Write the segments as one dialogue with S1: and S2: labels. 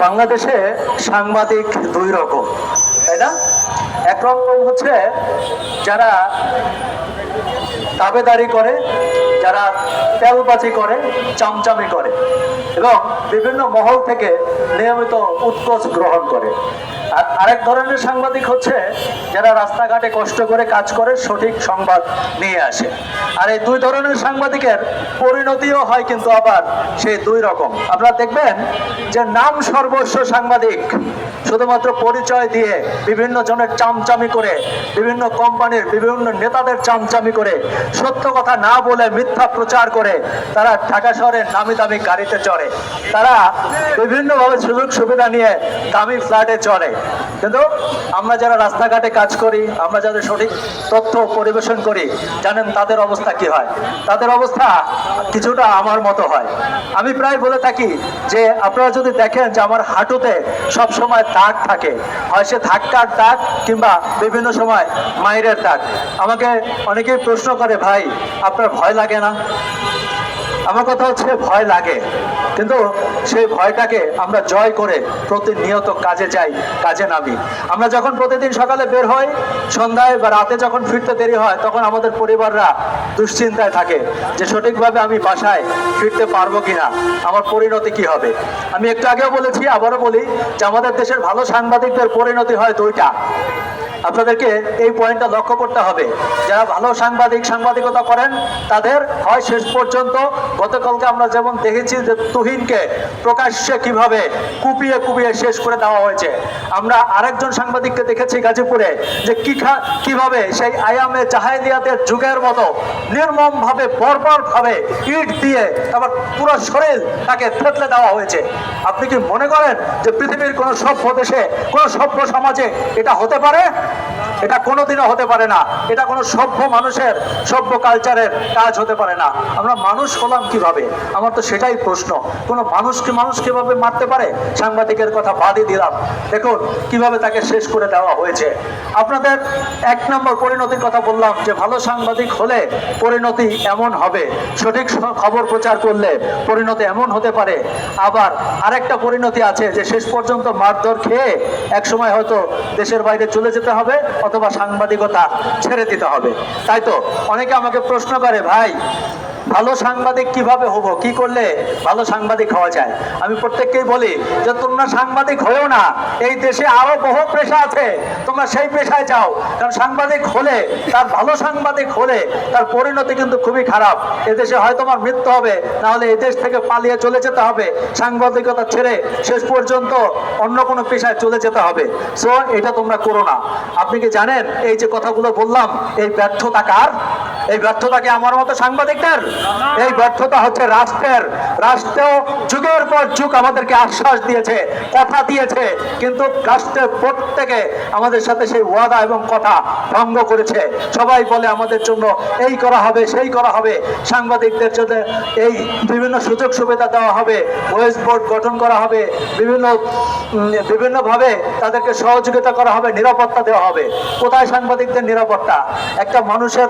S1: বাংলাদেশে সাংবাদিক দুই রকম তাই না? এক রকম হচ্ছে যারা দাবেদারি করে যারা তেলবাজি করে চামচামি করে এবং বিভিন্ন মহল থেকে নিয়মিত উৎকোচ গ্রহণ করে। আর আরেক ধরনের সাংবাদিক হচ্ছে যারা রাস্তাঘাটে কষ্ট করে কাজ করে, সঠিক সংবাদ নিয়ে আসে। আর এই দুই ধরনের সাংবাদিকের পরিণতিও হয় কিন্তু আবার সেই দুই রকম। আপনারা দেখবেন যে নাম সর্বস্ব সাংবাদিক শুধুমাত্র পরিচয় দিয়ে বিভিন্ন জনের চামচামি করে, বিভিন্ন কোম্পানির বিভিন্ন নেতাদের চামচামি করে, সত্য কথা না বলে মিথ্যা প্রচার করে তারা ঢাকা শহরের নামি দামি গাড়িতে চড়ে। তারা বিভিন্নভাবে সুযোগ সুবিধা নিয়ে দামি ফ্ল্যাটে চড়ে। কিন্তু আমরা যারা রাস্তাঘাটে কাজ করি, আমরা যাদের সঠিক তথ্য পরিবেশন করি, জানেন তাদের অবস্থা কি হয়? তাদের অবস্থা কিছুটা আমার মতো হয়। আমি প্রায় বলে থাকি যে, আপনারা যদি দেখেন যে আমার হাঁটুতে সব সময় দাগ থাকে। হয় সে ধাক্কার দাগ কিংবা বিভিন্ন সময় মায়ের দাগ। আমাকে অনেকেই প্রশ্ন করে, ভাই, আপনার ভয় লাগে না? আমার কথা হচ্ছে, ভয় লাগে। কিন্তু সেই ভয়টাকে আমরা জয় করে প্রতিনিয়ত কাজে যাই, কাজে নামি। আমরা যখন প্রতিদিন সকালে বের হই, সন্ধ্যায় বা রাতে যখন ফিরতে দেরি হয়, তখন আমাদের পরিবাররা দুশ্চিন্তায় থাকে যে সঠিকভাবে আমি বাসায় ফিরতে পারব কিনা, আমার পরিণতি কি হবে। আমি একটু আগেও বলেছি, আবারও বলি যে আমাদের দেশের ভালো সাংবাদিকদের পরিণতি হয় দুইটা। আপনাদেরকে এই পয়েন্টটা লক্ষ্য করতে হবে। যারা ভালো সাংবাদিক, সাংবাদিকতা করেন, তাদের হয় শেষ পর্যন্ত গতকালকে আমরা যেমন দেখেছি যে তুহিনকে প্রকাশ্যে কীভাবে কুপিয়ে কুপিয়ে শেষ করে দেওয়া হয়েছে। আমরা আরেকজন সাংবাদিককে দেখেছি গাজীপুরে যে কি কীভাবে সেই আয়ামে জাহাইলিয়াতের যুগের মতো নির্মমভাবে, বর্বরভাবে ইট দিয়ে তারপর পুরো শরীর তাকে থেতলে দেওয়া হয়েছে। আপনি কি মনে করেন যে পৃথিবীর কোনো সভ্য দেশে, কোনো সভ্য সমাজে এটা হতে পারে? No. এটা কোনোদিনও হতে পারে না। এটা কোনো সভ্য মানুষের, সভ্য কালচারের কাজ হতে পারে না। আমরা মানুষ হলাম কীভাবে? আমার তো সেটাই প্রশ্ন। কোনো মানুষকে মানুষ কীভাবে মারতে পারে? সাংবাদিকের কথা বাদই দিলাম। দেখুন, কীভাবে তাকে শেষ করে দেওয়া হয়েছে। আপনাদের এক নম্বর পরিণতির কথা বললাম যে, ভালো সাংবাদিক হলে পরিণতি এমন হবে। সঠিক খবর প্রচার করলে পরিণতি এমন হতে পারে। আবার আরেকটা পরিণতি আছে যে, শেষ পর্যন্ত মারধর খেয়ে এক সময় হয়তো দেশের বাইরে চলে যেতে হবে অথবা সাংবাদিকতা ছেড়ে দিতে হবে। তাই তো? অনেকে আমাকে প্রশ্ন করে ভাই ভালো সাংবাদিক কীভাবে হব? কি করলে ভালো সাংবাদিক হওয়া যায়? আমি প্রত্যেককেই বলি যে, তোমরা সাংবাদিক হয়েও না। এই দেশে আরও বহু পেশা আছে। তোমরা সেই পেশায় যাও। কারণ সাংবাদিক হলে, তার ভালো সাংবাদিক হলে তার পরিণতি কিন্তু খুবই খারাপ। এদেশে হয় তোমার মৃত্যু হবে না হলে এদেশ থেকে পালিয়ে চলে যেতে হবে। সাংবাদিকতা ছেড়ে শেষ পর্যন্ত অন্য কোনো পেশায় চলে যেতে হবে। সো এটা তোমরা করো না। আপনি কি জানেন? এই যে কথাগুলো বললাম, এই ব্যর্থতা কার? এই ব্যর্থতা কি আমার মতো সাংবাদিকদের? এই ব্যর্থতা হচ্ছে রাষ্ট্রের। রাষ্ট্র যুগের পর যুগ আমাদেরকে আশ্বাস দিয়েছে, কথা দিয়েছে, কিন্তু রাষ্ট্রের প্রত্যেকে আমাদের সাথে সেই ওয়াদা এবং কথা ভঙ্গ করেছে। সবাই বলে আমাদের জন্য এই করা হবে, সেই করা হবে। সাংবাদিকদের জন্য এই বিভিন্ন সুযোগ সুবিধা দেওয়া হবে ওয়েস্ট বোর্ড গঠন করা হবে, বিভিন্ন বিভিন্নভাবে তাদেরকে সহযোগিতা করা হবে, নিরাপত্তা দেওয়া হবে। কোথায় সাংবাদিকদের নিরাপত্তা? একটা মানুষের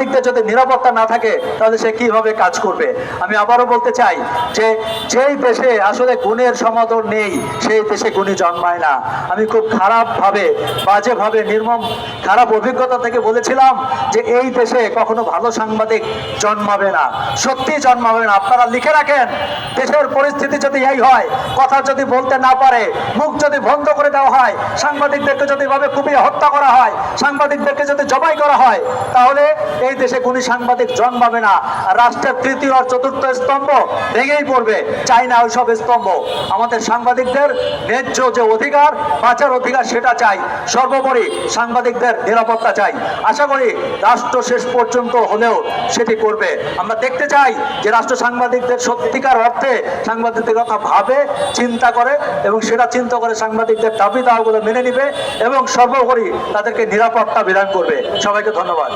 S1: সাংবাদিকদের যদি নিরাপত্তা না থাকে, তাহলে সে কীভাবে কাজ করবে? আমি আবারও বলতে চাই যে, যেই দেশে আসলে গুণের সমাদর নেই, সেই দেশে গুণী জন্মায় না। আমি খুব খারাপভাবে, বাজেভাবে, নির্মম, খারাপ অভিজ্ঞতা থেকে বলেছিলাম যে, এই দেশে কখনো ভালো সাংবাদিক জন্মাবে না। সত্যি জন্মাবে না। আপনারা লিখে রাখেন, দেশের পরিস্থিতি যদি এই হয়, কথা যদি বলতে না পারে, মুখ যদি বন্ধ করে দেওয়া হয়, সাংবাদিকদেরকে যদি এভাবে কুপিয়ে হত্যা করা হয়, সাংবাদিকদেরকে যদি জবাই করা হয়, তাহলে এই দেশে কোন সাংবাদিক জন্মাবে না। রাষ্ট্রের তৃতীয় আর চতুর্থ স্তম্ভ ভেঙেই পড়বে। চাই না ওইসব স্তম্ভ। আমাদের সাংবাদিকদের ন্যায্য যে অধিকার, বাঁচার অধিকার সেটা চাই। সর্বোপরি সাংবাদিকদের নিরাপত্তা চাই। আশা করি রাষ্ট্র শেষ পর্যন্ত হলেও সেটি করবে। আমরা দেখতে চাই যে রাষ্ট্র সাংবাদিকদের সত্যিকার অর্থে সাংবাদিকদের কথা ভাবে, চিন্তা করে এবং সেটা চিন্তা করে সাংবাদিকদের দাবি দাওয়াগুলো মেনে নিবে এবং সর্বোপরি তাদেরকে নিরাপত্তা বিধান করবে। সবাইকে ধন্যবাদ।